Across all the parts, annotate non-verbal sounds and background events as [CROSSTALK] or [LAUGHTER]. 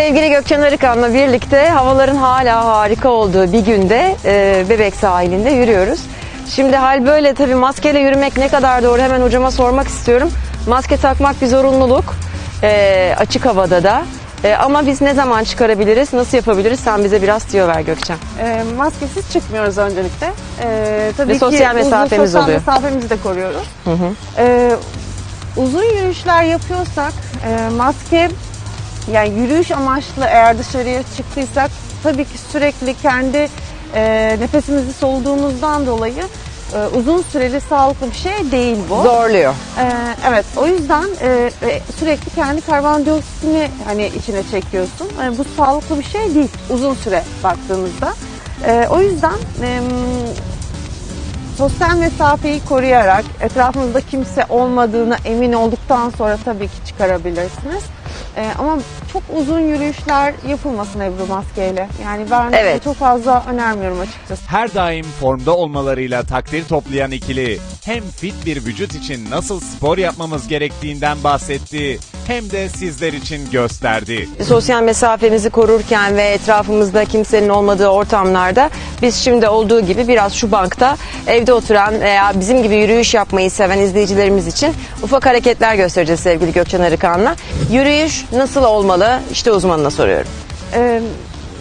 Sevgili Gökçen Arıkan'la birlikte havaların hala harika olduğu bir günde e, Bebek sahilinde yürüyoruz. Şimdi hal böyle tabii maskeyle yürümek ne kadar doğru hemen hocama sormak istiyorum. Maske takmak bir zorunluluk e, açık havada da. E, ama biz ne zaman çıkarabiliriz, nasıl yapabiliriz sen bize biraz tüyo ver Gökçen. E, maskesiz çıkmıyoruz öncelikle. E, tabii Ve ki sosyal mesafemiz sosyal oluyor. mesafemizi de koruyoruz. Hı hı. E, uzun yürüyüşler yapıyorsak e, maske yani yürüyüş amaçlı eğer dışarıya çıktıysak tabii ki sürekli kendi e, nefesimizi soluduğumuzdan dolayı e, uzun süreli sağlıklı bir şey değil bu. Zorluyor. Ee, evet o yüzden e, e, sürekli kendi karbondioksitini hani içine çekiyorsun. E, bu sağlıklı bir şey değil uzun süre baktığımızda. E, o yüzden e, sosyal mesafeyi koruyarak etrafınızda kimse olmadığına emin olduktan sonra tabii ki çıkarabilirsiniz. E, ama çok uzun yürüyüşler yapılmasın Ebru maskeyle. Yani ben Evet. çok fazla önermiyorum açıkçası. Her daim formda olmalarıyla takdir toplayan ikili hem fit bir vücut için nasıl spor yapmamız gerektiğinden bahsetti hem de sizler için gösterdi. sosyal mesafemizi korurken ve etrafımızda kimsenin olmadığı ortamlarda biz şimdi olduğu gibi biraz şu bankta evde oturan veya bizim gibi yürüyüş yapmayı seven izleyicilerimiz için ufak hareketler göstereceğiz sevgili Gökçen Arıkan'la. Yürüyüş nasıl olmalı? İşte uzmanına soruyorum. Ee,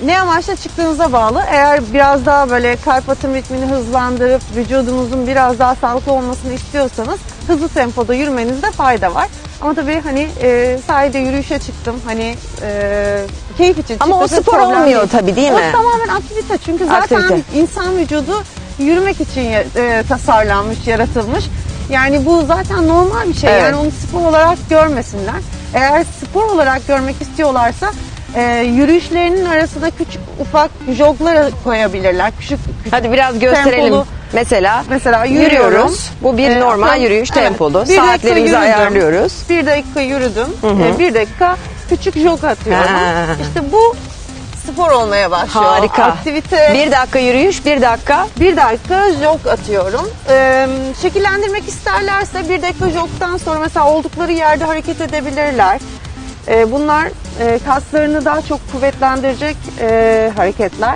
ne amaçla çıktığınıza bağlı. Eğer biraz daha böyle kalp atım ritmini hızlandırıp vücudunuzun biraz daha sağlıklı olmasını istiyorsanız hızlı tempoda yürümenizde fayda var. Ama tabii hani e, sahilde yürüyüşe çıktım. Hani e, keyif için Ama o spor problem olmuyor değil. tabii, değil o mi? tamamen aktivite. Çünkü zaten Aktivite. insan vücudu yürümek için e, tasarlanmış, yaratılmış. Yani bu zaten normal bir şey. Evet. Yani onu spor olarak görmesinler. Eğer spor olarak görmek istiyorlarsa e, yürüyüşlerinin arasına küçük ufak joglar koyabilirler. Küçük, küçük Hadi biraz gösterelim. Tempolu. Mesela, Mesela yürüyorum. yürüyoruz. Bu bir Ee, normal atıyorum- yürüyüş Evet, tempolu. bir dakika Saatlerimizi yürüdüm. ayarlıyoruz. Bir dakika yürüdüm. e, bir dakika küçük jog atıyorum. Ha. İşte bu spor olmaya başlıyor. Harika. Aktivite. Bir dakika yürüyüş, bir dakika Bir dakika jog atıyorum. Ee, şekillendirmek isterlerse bir dakika jogdan sonra mesela oldukları yerde hareket edebilirler. Ee, bunlar e, kaslarını daha çok kuvvetlendirecek e, hareketler.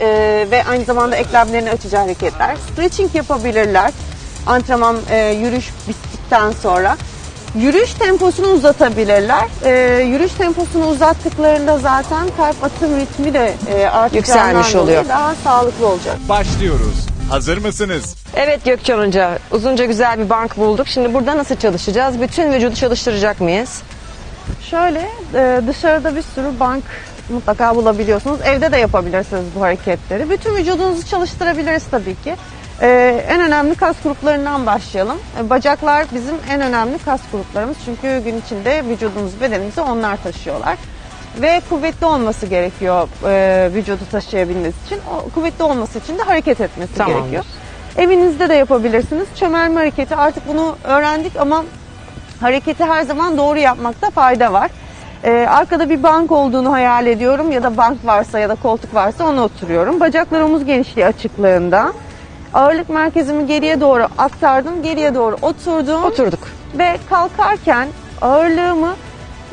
Ee, ve aynı zamanda eklemlerini açacak hareketler. Stretching yapabilirler. Antrenman, e, yürüyüş bittikten sonra. Yürüyüş temposunu uzatabilirler. Ee, yürüyüş temposunu uzattıklarında zaten kalp atım ritmi de e, artacağından Yükselmiş dolayı oluyor. daha sağlıklı olacak. Başlıyoruz. Hazır mısınız? Evet Gökçen Hoca, uzunca güzel bir bank bulduk. Şimdi burada nasıl çalışacağız? Bütün vücudu çalıştıracak mıyız? Şöyle e, dışarıda bir sürü bank mutlaka bulabiliyorsunuz. Evde de yapabilirsiniz bu hareketleri. Bütün vücudunuzu çalıştırabiliriz tabii ki. E, en önemli kas gruplarından başlayalım. E, bacaklar bizim en önemli kas gruplarımız. Çünkü gün içinde vücudumuzu, bedenimizi onlar taşıyorlar. Ve kuvvetli olması gerekiyor e, vücudu taşıyabilmesi için. O kuvvetli olması için de hareket etmesi Tamamdır. gerekiyor. Evinizde de yapabilirsiniz. Çömelme hareketi artık bunu öğrendik ama hareketi her zaman doğru yapmakta fayda var. Ee, arkada bir bank olduğunu hayal ediyorum ya da bank varsa ya da koltuk varsa ona oturuyorum. Bacaklar omuz genişliği açıklığında. Ağırlık merkezimi geriye doğru aktardım, geriye doğru oturdum Oturduk. ve kalkarken ağırlığımı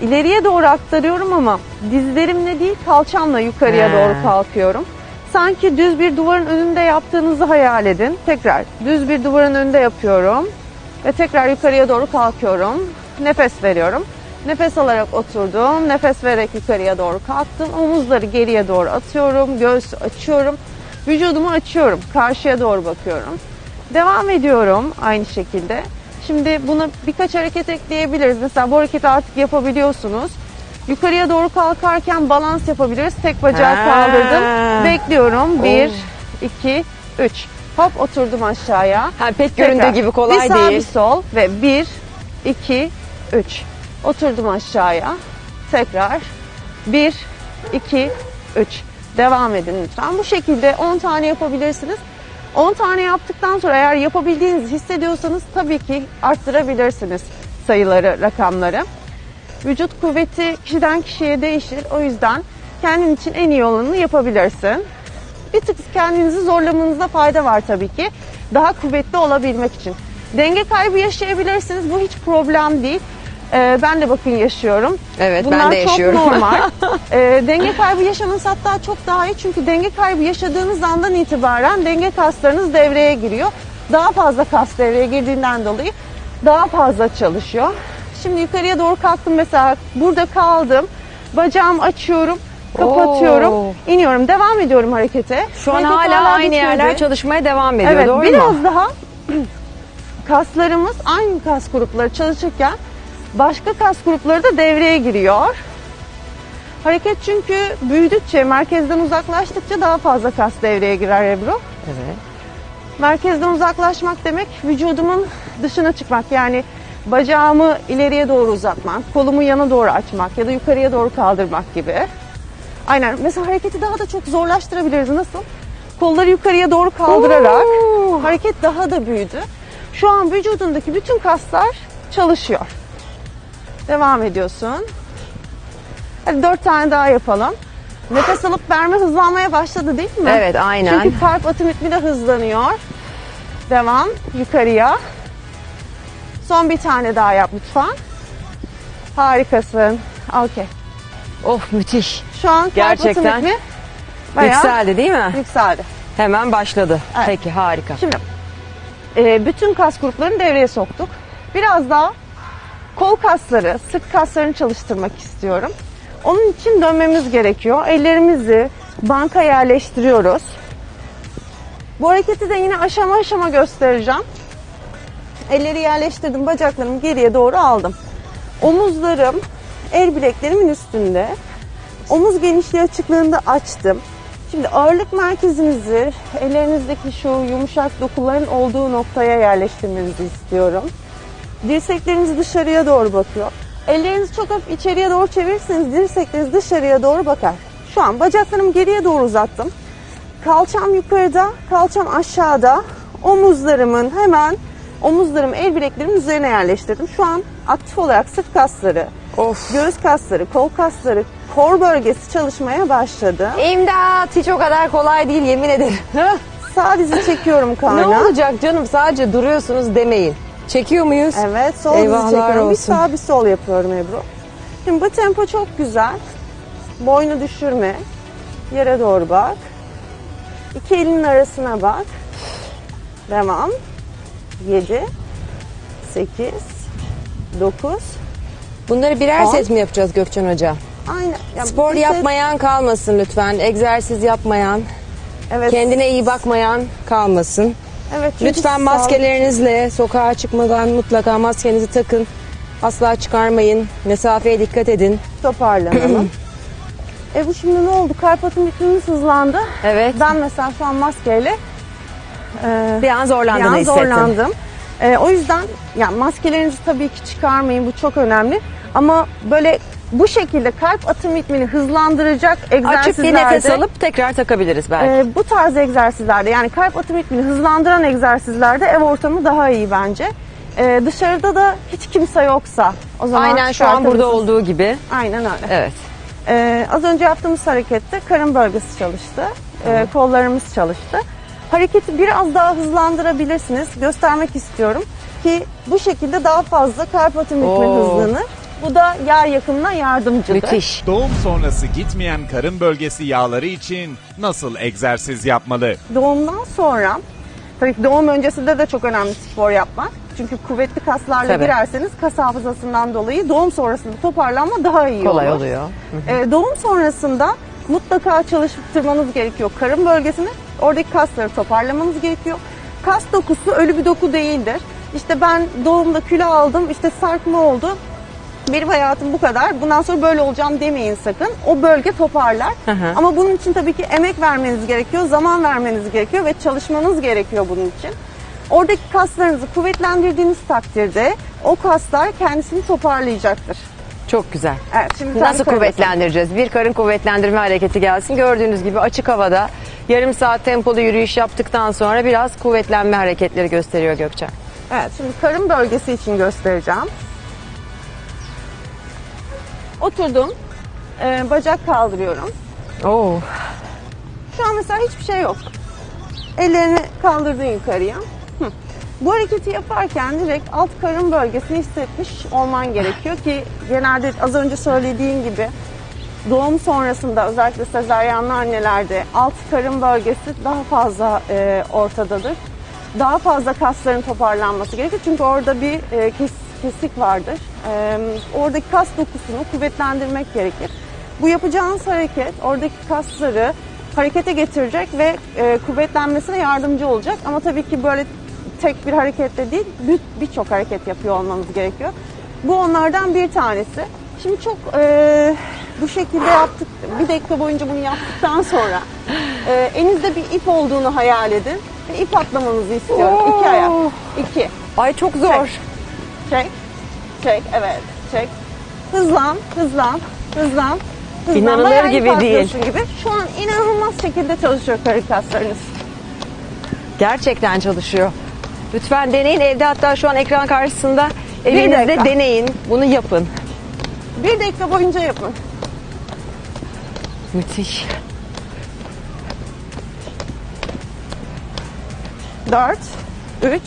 ileriye doğru aktarıyorum ama dizlerimle değil kalçamla yukarıya He. doğru kalkıyorum. Sanki düz bir duvarın önünde yaptığınızı hayal edin. Tekrar düz bir duvarın önünde yapıyorum ve tekrar yukarıya doğru kalkıyorum. Nefes veriyorum. Nefes alarak oturdum. Nefes vererek yukarıya doğru kalktım. Omuzları geriye doğru atıyorum. Göğsü açıyorum. Vücudumu açıyorum. Karşıya doğru bakıyorum. Devam ediyorum aynı şekilde. Şimdi buna birkaç hareket ekleyebiliriz. Mesela bu hareketi artık yapabiliyorsunuz. Yukarıya doğru kalkarken balans yapabiliriz. Tek bacağı Ha. kaldırdım. Bekliyorum. Bir, Oh. iki, üç. Hop oturdum aşağıya. Ha, pek göründüğü gibi kolay bir sağ, değil. Bir sol ve bir, iki, üç. Oturdum aşağıya. Tekrar. Bir, iki, üç. Devam edin lütfen. Bu şekilde 10 tane yapabilirsiniz. 10 tane yaptıktan sonra eğer yapabildiğinizi hissediyorsanız tabii ki arttırabilirsiniz sayıları, rakamları. Vücut kuvveti kişiden kişiye değişir. O yüzden kendin için en iyi olanını yapabilirsin. Bir tık kendinizi zorlamanızda fayda var tabii ki. Daha kuvvetli olabilmek için. Denge kaybı yaşayabilirsiniz. Bu hiç problem değil. Ee, ben de bakın yaşıyorum. Evet, ben Bunlar de çok yaşıyorum. normal. [LAUGHS] Ee, denge kaybı yaşamanız hatta çok daha iyi. Çünkü denge kaybı yaşadığınız andan itibaren denge kaslarınız devreye giriyor. Daha fazla kas devreye girdiğinden dolayı daha fazla çalışıyor. Şimdi yukarıya doğru kalktım mesela. Burada kaldım. Bacağımı açıyorum. Kapatıyorum. Oo. iniyorum. Devam ediyorum harekete. Şu an Hareket hala aynı bitmedi. yerler çalışmaya devam ediyor. Evet, doğru biraz mu? daha kaslarımız aynı kas grupları çalışırken başka kas grupları da devreye giriyor. Hareket çünkü büyüdükçe, merkezden uzaklaştıkça daha fazla kas devreye girer Ebru. Evet. Merkezden uzaklaşmak demek vücudumun dışına çıkmak. Yani bacağımı ileriye doğru uzatmak, kolumu yana doğru açmak ya da yukarıya doğru kaldırmak gibi. Aynen. Mesela hareketi daha da çok zorlaştırabiliriz. Nasıl? Kolları yukarıya doğru kaldırarak Oo. hareket daha da büyüdü. Şu an vücudundaki bütün kaslar çalışıyor. Devam ediyorsun. Hadi dört tane daha yapalım. Nefes alıp verme hızlanmaya başladı değil mi? Evet, aynen. Çünkü kalp atım ritmi de hızlanıyor. Devam yukarıya. Son bir tane daha yap lütfen. Harikasın. Okey. Of müthiş. Şu an kalp Gerçekten ritmi bayağı Yükseldi değil mi? yükseldi. Hemen başladı. Evet. Peki harika. Şimdi e, bütün kas gruplarını devreye soktuk. Biraz daha kol kasları, sırt kaslarını çalıştırmak istiyorum. Onun için dönmemiz gerekiyor. Ellerimizi banka yerleştiriyoruz. Bu hareketi de yine aşama aşama göstereceğim. Elleri yerleştirdim, bacaklarımı geriye doğru aldım. Omuzlarım el bileklerimin üstünde. Omuz genişliği açıklığında açtım. Şimdi ağırlık merkezinizi ellerinizdeki şu yumuşak dokuların olduğu noktaya yerleştirmenizi istiyorum. Dirsekleriniz dışarıya doğru bakıyor. Ellerinizi çok hafif içeriye doğru çevirirseniz dirsekleriniz dışarıya doğru bakar. Şu an bacaklarımı geriye doğru uzattım. Kalçam yukarıda, kalçam aşağıda. Omuzlarımın hemen omuzlarımı el bileklerimin üzerine yerleştirdim. Şu an aktif olarak sırt kasları, Of. göğüs kasları, kol kasları, kor bölgesi çalışmaya başladı. İmdat hiç o kadar kolay değil yemin ederim. Sağ dizi çekiyorum [LAUGHS] ne karna. olacak canım sadece duruyorsunuz demeyin. Çekiyor muyuz? Evet, sol dizi Eyvahlar çekiyorum. Bir olsun. sağ bir sol yapıyorum Ebru. Şimdi bu tempo çok güzel. Boynu düşürme. Yere doğru bak. İki elinin arasına bak. Devam. 7 8 9 Bunları birer On. set mi yapacağız Gökçen Hoca? Aynen. Ya Spor bir set- yapmayan kalmasın lütfen. Egzersiz yapmayan, Evet. kendine iyi bakmayan kalmasın. Evet. çünkü Lütfen sağlık- maskelerinizle sokağa çıkmadan mutlaka maskenizi takın. Asla çıkarmayın. Mesafeye dikkat edin. toparlanalım. [CLEARS THROAT] e bu şimdi ne oldu? Kalp atım ritmimiz hızlandı. Evet. Ben mesela şu an maskeyle e, Bir an bir zorlandığını an hissettim. zorlandım. E, o yüzden yani maskelerinizi tabii ki çıkarmayın. Bu çok önemli. Ama böyle bu şekilde kalp atım ritmini hızlandıracak Açıp bir egzersizlerde nefes alıp tekrar takabiliriz belki. e, bu tarz egzersizlerde yani kalp atım ritmini hızlandıran egzersizlerde ev ortamı daha iyi bence. E, dışarıda da hiç kimse yoksa o zaman Aynen şu an burada olduğu gibi. Aynen öyle. Evet. Ee, az önce yaptığımız harekette karın bölgesi çalıştı. Ee, kollarımız çalıştı. Hareketi biraz daha hızlandırabilirsiniz. Göstermek istiyorum ki bu şekilde daha fazla kalp atım ritmi Oo. hızlanır. Bu da yağ yakımına yardımcıdır. Müthiş. Doğum sonrası gitmeyen karın bölgesi yağları için nasıl egzersiz yapmalı? Doğumdan sonra, tabii ki doğum öncesinde de çok önemli spor yapmak. Çünkü kuvvetli kaslarla Tabii. girerseniz kas hafızasından dolayı doğum sonrasında toparlanma daha iyi Kolay olur. oluyor. Ee, doğum sonrasında mutlaka çalıştırmanız gerekiyor karın bölgesini. Oradaki kasları toparlamanız gerekiyor. Kas dokusu ölü bir doku değildir. İşte ben doğumda kilo aldım, işte sarkma oldu. Benim hayatım bu kadar. Bundan sonra böyle olacağım demeyin sakın. O bölge toparlar. Hı hı. Ama bunun için tabii ki emek vermeniz gerekiyor, zaman vermeniz gerekiyor ve çalışmanız gerekiyor bunun için. Oradaki kaslarınızı kuvvetlendirdiğiniz takdirde o kaslar kendisini toparlayacaktır. Çok güzel. Evet, şimdi Nasıl kuvvetlendireceğiz? Bir karın kuvvetlendirme hareketi gelsin. Gördüğünüz gibi açık havada yarım saat tempolu yürüyüş yaptıktan sonra biraz kuvvetlenme hareketleri gösteriyor Gökçen. Evet, şimdi karın bölgesi için göstereceğim. Oturdum, Ee, bacak kaldırıyorum. Oo. Şu an mesela hiçbir şey yok. Ellerini kaldırdın yukarıya. Hı. Bu hareketi yaparken direkt alt karın bölgesini hissetmiş olman gerekiyor ki genelde az önce söylediğim gibi doğum sonrasında özellikle sezaryenli annelerde alt karın bölgesi daha fazla e, ortadadır. Daha fazla kasların toparlanması gerekir çünkü orada bir e, kes- kesik vardır. E, oradaki kas dokusunu kuvvetlendirmek gerekir. Bu yapacağınız hareket oradaki kasları harekete getirecek ve e, kuvvetlenmesine yardımcı olacak. Ama tabii ki böyle tek bir hareketle değil bir- birçok hareket yapıyor olmanız gerekiyor. Bu onlardan bir tanesi. Şimdi çok e, bu şekilde yaptık. Bir dakika boyunca bunu yaptıktan sonra e, elinizde bir ip olduğunu hayal edin. Ve ip atlamanızı istiyorum. Oo. İki ayak. İki. Ay çok zor. Çek. Çek. Evet. Çek. Hızlan. Hızlan. Hızlan. Hızlan. İnanılır Bayağı ip gibi değil. atlıyorsun Gibi. Şu an inanılmaz şekilde çalışıyor karın kaslarınız. Gerçekten çalışıyor. Lütfen deneyin evde hatta şu an ekran karşısında evinizde dakika. deneyin. Bunu yapın. Bir dakika boyunca yapın. Müthiş. 4, 3,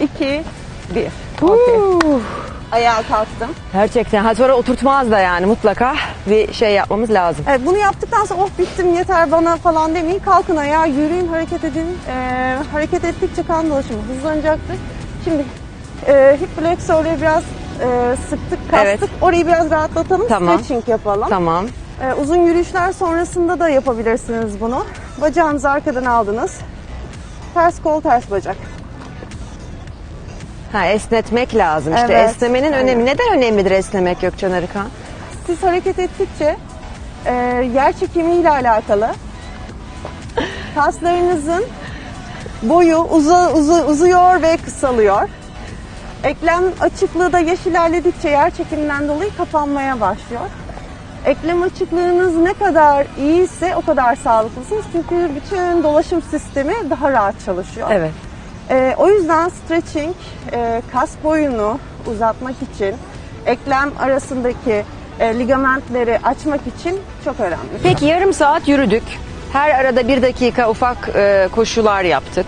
2, 1. Okey. Ayağa kalktım. Gerçekten. Ha sonra oturtmaz da yani mutlaka bir şey yapmamız lazım. Evet, bunu yaptıktan sonra oh bittim yeter bana falan demeyin. Kalkın ayağa, yürüyün, hareket edin. Ee, hareket ettikçe kan dolaşımı hızlanacaktır. Şimdi e, hip flexor'u biraz e, sıktık, kastık. Evet. Orayı biraz rahatlatalım. Tamam. Stretching yapalım. Tamam. Ee, uzun yürüyüşler sonrasında da yapabilirsiniz bunu. Bacağınızı arkadan aldınız. Ters kol, ters bacak. Ha esnetmek lazım işte. Evet, Esnemenin aynen. önemi. Neden önemlidir esnemek Gökçen Arıkan? Siz hareket ettikçe e, yer çekimiyle alakalı kaslarınızın boyu uza, uza- uzuyor ve kısalıyor. Eklem açıklığı da yaş ilerledikçe yer çekiminden dolayı kapanmaya başlıyor. Eklem açıklığınız ne kadar iyiyse o kadar sağlıklısınız. Çünkü bütün dolaşım sistemi daha rahat çalışıyor. Evet. Ee, o yüzden stretching e, kas boyunu uzatmak için, eklem arasındaki e, ligamentleri açmak için çok önemli. Peki yarım saat yürüdük. Her arada bir dakika ufak e, koşular yaptık.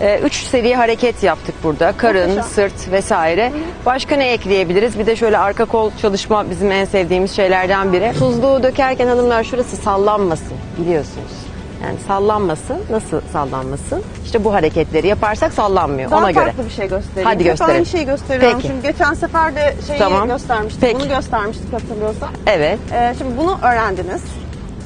E, üç seri hareket yaptık burada. Karın, Muhteşem. sırt vesaire. Başka ne ekleyebiliriz? Bir de şöyle arka kol çalışma bizim en sevdiğimiz şeylerden biri. Tuzluğu dökerken hanımlar şurası sallanmasın biliyorsunuz. Yani sallanmasın. Nasıl sallanmasın? İşte bu hareketleri yaparsak sallanmıyor Daha ona göre. farklı bir şey göstereyim. Hadi Hep gösterin. aynı şeyi gösteriyorum. Peki. Şimdi geçen sefer de şeyi Tamam. göstermiştik. Peki. Bunu göstermiştik hatırlıyorsan. Evet. Ee, şimdi bunu öğrendiniz.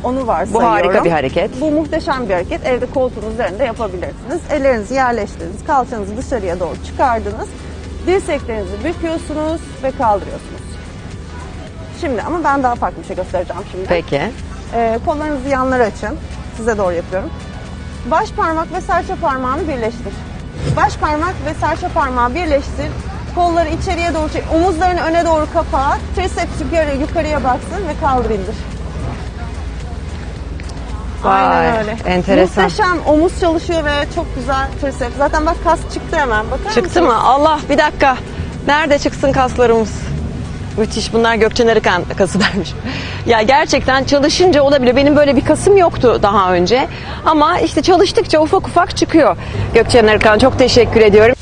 Onu varsayıyorum. Bu harika bir hareket. Bu muhteşem bir hareket. Evde koltuğun üzerinde yapabilirsiniz. Ellerinizi yerleştirdiniz. Kalçanızı dışarıya doğru çıkardınız. Dirseklerinizi büküyorsunuz ve kaldırıyorsunuz. Şimdi ama ben daha farklı bir şey göstereceğim şimdi. Peki. Ee, kollarınızı yanlara açın. Size doğru yapıyorum. Baş parmak ve serçe parmağını birleştir. Baş parmak ve serçe parmağı birleştir. Kolları içeriye doğru çek. Omuzlarını öne doğru kapat. Triceps yukarı, yukarıya baksın ve kaldır indir. Vay, Aynen öyle. enteresan. Muhteşem omuz çalışıyor ve çok güzel triceps. Zaten bak kas çıktı hemen. Bakar Çıktı mısınız? mı? Allah bir dakika. Nerede çıksın kaslarımız? Müthiş. Bunlar Gökçen Arıkan kası [LAUGHS] vermiş. Ya gerçekten çalışınca olabiliyor. Benim böyle bir kasım yoktu daha önce. Ama işte çalıştıkça ufak ufak çıkıyor. Gökçen Arıkan çok teşekkür ediyorum.